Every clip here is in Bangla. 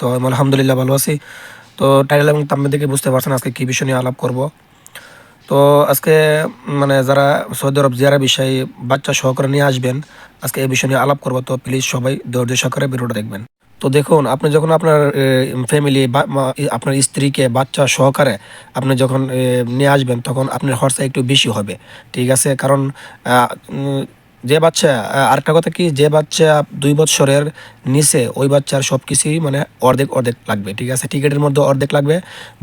তো আলহামদুলিল্লাহ ভালো আছি। তো টাইটেল এবং তাম্মে দেখে বুঝতে পারছেন আজকে কী বিষয় নিয়ে আলাপ করব। তো আজকে মানে যারা সৌদি আরব জিয়ারা বিষয়ে বাচ্চা সহকারে নিয়ে আসবেন, আজকে এই বিষয় নিয়ে আলাপ করব। তো প্লিজ সবাই ধৈর্য সহকারে ভিডিওটা দেখবেন। তো দেখুন, আপনি যখন আপনার ফ্যামিলি বা আপনার স্ত্রীকে বাচ্চা সহকারে আপনি যখন নিয়ে আসবেন, তখন আপনার খরচা একটু বেশি হবে। ঠিক আছে? কারণ যে বাচ্চা আরেকটা কথা কি, যে বাচ্চা দুই বছরের নিচে, ওই বাচ্চার সব কিছুই মানে অর্ধেক অর্ধেক লাগবে, ঠিক আছে? টিকিটের মধ্যে অর্ধেক লাগবে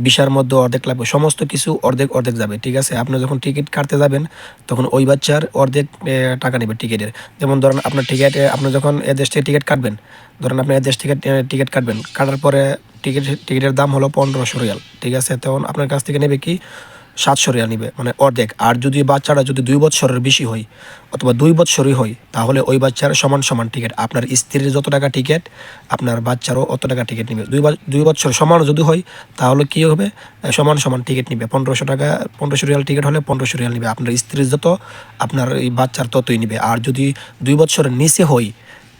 বিশার মধ্যে অর্ধেক লাগবে, সমস্ত কিছু অর্ধেক অর্ধেক যাবে, ঠিক আছে? আপনি যখন টিকিট কাটতে যাবেন, তখন ওই বাচ্চার অর্ধেক টাকা নেবে টিকিটের। যেমন ধরেন আপনার টিকিট আপনি যখন এ দেশ থেকে টিকিট কাটবেন, ধরেন আপনি এ দেশ থেকে টিকিট কাটবেন, কাটার পরে টিকিট, টিকিটের দাম হলো পনেরোশো রিয়াল, ঠিক আছে? তখন আপনার কাছ থেকে নেবে কি সাতশো রিয়াল নিবে মানে অর্ধেক। আর যদি বাচ্চারা যদি দুই বছরের বেশি হয় অথবা দুই বছরই হয়, তাহলে ওই বাচ্চার সমান সমান টিকিট। আপনার স্ত্রীর যত টাকা টিকিট, আপনার বাচ্চারও অত টাকা টিকিট নিবে। দুই দুই বছর সমান যদি হয়, তাহলে কী হবে? সমান সমান টিকিট নিবে। পনেরোশো টাকা, পনেরোশো রিয়াল টিকিট হলে পনেরোশো রিয়াল নিবে। আপনার স্ত্রীর যত, আপনার এই বাচ্চার ততই নিবে। আর যদি দুই বছরের নিচে হয়,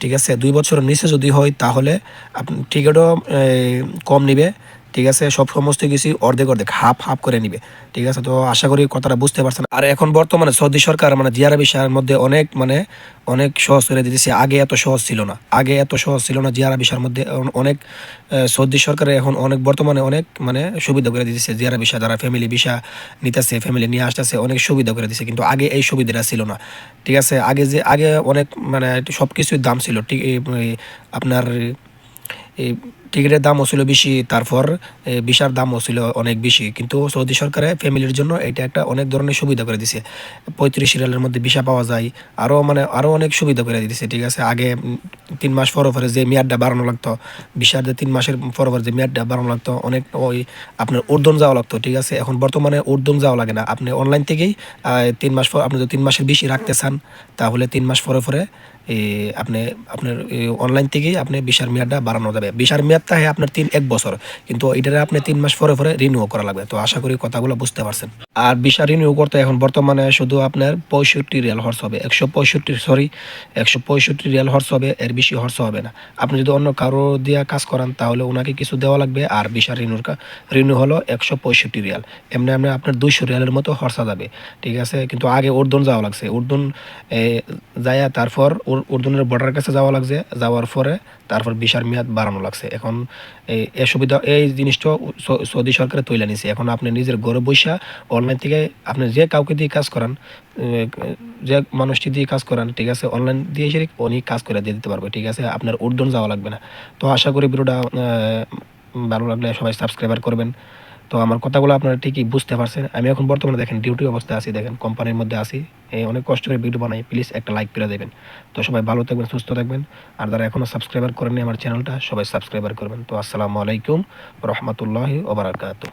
ঠিক আছে, দুই বছরের নিচে যদি হয়, তাহলে আপনি টিকিটও কম নিবে। ঠিক আছে? সব সমস্ত কিছু অর্ধেক অর্ধেক হাফ হাফ করে নিবে। ঠিক আছে? তো আশা করি কথাটা বুঝতে পারছেন। আর এখন বর্তমানে সৌদি সরকার মানে জিয়ারা বিষয়ের মধ্যে অনেক মানে অনেক সহজ করে দিতেছে। আগে এত সহজ ছিল না। আগে এত সহজ ছিল না জিয়ারা বিষয়ের মধ্যে। অনেক সৌদি সরকারে এখন অনেক, বর্তমানে অনেক মানে সুবিধা করে দিতেছে জিয়ারা বিষয়। যারা ফ্যামিলি বিষা নিতেছে ফ্যামিলি নিয়ে আসতেছে, অনেক সুবিধা করে দিছে কিন্তু আগে এই সুবিধাটা ছিল না। ঠিক আছে? আগে যে, আগে অনেক মানে সব কিছুর দাম ছিল। ঠিক আপনার, এই টিকিটের দামও ছিল বেশি, তারপর ভিসার দামও ছিল অনেক বেশি। কিন্তু সৌদি সরকারে ফ্যামিলির জন্য এটা একটা অনেক ধরনের সুবিধা করে দিছে। পঁয়ত্রিশ রিয়ালের মধ্যে ভিসা পাওয়া যায় আরও মানে আরও অনেক সুবিধা করে দিছে, ঠিক আছে? আগে তিন মাস পর পরে যে মেয়াদটা বাড়ানো লাগতো ভিসার যে তিন মাসের পর পর যে মেয়াদটা বাড়ানো লাগতো, অনেক ওই আপনার উর্দন যাওয়া লাগতো, ঠিক আছে? এখন বর্তমানে উর্দন যাওয়া লাগে না। আপনি অনলাইন থেকেই তিন মাস পর, আপনি যদি তিন মাসের বেশি রাখতে চান, তাহলে তিন মাস পরে পরে আপনি, আপনার অনলাইন থেকেই আপনি বিশার মেয়াদটা বাড়ানো যাবে। বিশার মেয়াদটা হয় আপনার তিন, এক বছর। কিন্তু এটারে আপনি তিন মাস পরে পরে রিনিউ করা লাগবে। তো আশা করি কথাগুলো বুঝতে পারছেন। আর বিশা রিনিউ করতে এখন বর্তমানে শুধু আপনার পঁয়ষট্টি রিয়াল হর্স হবে। একশো পঁয়ষট্টি সরি একশো পঁয়ষট্টি রিয়াল হর্স হবে, এর বেশি হর্স হবে না। আপনি যদি অন্য কারও দিয়ে কাজ করান, তাহলে ওনাকে কিছু দেওয়া লাগবে। আর বিশা রিনিউর রিনিউ হলো একশো পঁয়ষট্টি রিয়াল। এমনি এমনি আপনার দুইশো রিয়ালের মতো হর্সা যাবে, ঠিক আছে? কিন্তু আগে উর্দন যাওয়া লাগছে। উর্দন যায়া তারপর উর- উর্দনের বর্ডার কাছে যাওয়া লাগছে। যাওয়ার পরে তারপর বিশার মেয়াদ বাড়ানো লাগছে। এখন এই সুবিধা এই জিনিসটা সৌদি সরকারে তৈরি নিছে। এখন আপনি নিজের ঘরে বসা অনলাইন থেকে আপনি যে কাউকে দিয়ে কাজ করান যে মানুষটি দিয়ে কাজ করান, ঠিক আছে অনলাইন দিয়ে এসে উনি কাজ করে দিয়ে দিতে পারবে, ঠিক আছে, আপনার উর্দন যাওয়া লাগবে না। তো আশা করি ভিডিওটা ভালো লাগলে সবাই সাবস্ক্রাইবার করবেন। তো আমার কথাগুলো আপনারা ঠিকই বুঝতে পারছেন। আমি এখন বর্তমানে দেখেন ডিউটি অবস্থায় আছি, দেখেন কোম্পানির মধ্যে আছি। অনেক কষ্ট করে ভিডিও বানাই প্লিজ একটা লাইক করে দেবেন। তো সবাই ভালো থাকবেন, সুস্থ থাকবেন। আর যারা এখনও সাবস্ক্রাইবার করেননি আমার চ্যানেলটা সবাই সাবস্ক্রাইবার করবেন। তো আসসালামু আলাইকুম রহমতুল্লাহি ওবরাকাতু